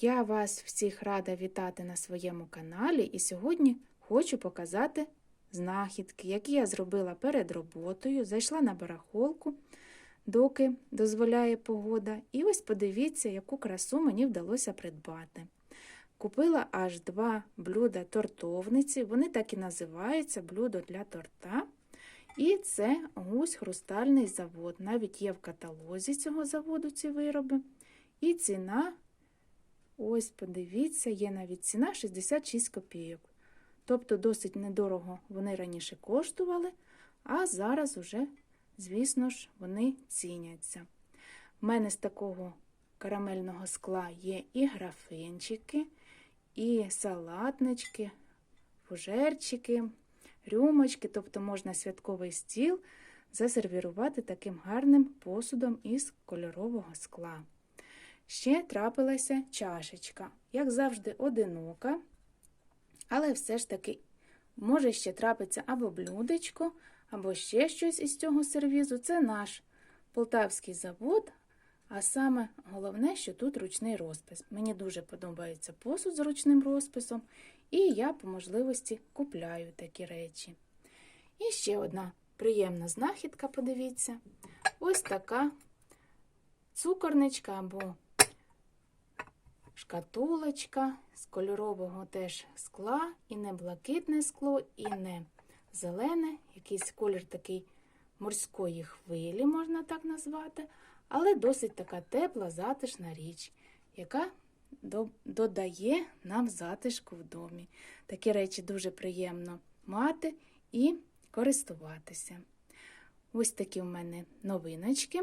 Я вас всіх рада вітати на своєму каналі і сьогодні хочу показати знахідки, які я зробила перед роботою. Зайшла на барахолку, доки дозволяє погода. І ось подивіться, яку красу мені вдалося придбати. Купила аж два блюда тортовниці, вони так і називаються блюдо для торта. І це гусь хрустальний завод. Навіть є в каталозі цього заводу ці вироби. І ціна, ось подивіться, є навіть ціна 66 копійок. Тобто досить недорого вони раніше коштували, а зараз уже, звісно ж, вони ціняться. У мене з такого карамельного скла є і графинчики, і салатнички, фужерчики, рюмочки, тобто можна святковий стіл засервірувати таким гарним посудом із кольорового скла. Ще трапилася чашечка, як завжди, одинока, але все ж таки може ще трапиться або блюдечко, або ще щось із цього сервізу. Це наш полтавський завод, а саме головне, що тут ручний розпис. Мені дуже подобається посуд з ручним розписом, і я по можливості купляю такі речі. І ще одна приємна знахідка, подивіться, ось така цукорничка або шкатулочка з кольорового теж скла, і не блакитне скло, і не зелене, якийсь колір такий морської хвилі, можна так назвати, але досить така тепла, затишна річ, яка додає нам затишку в домі. Такі речі дуже приємно мати і користуватися. Ось такі в мене новиночки.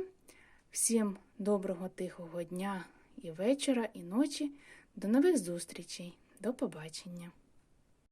Всім доброго тихого дня і вечора, і ночі. До нових зустрічей. До побачення!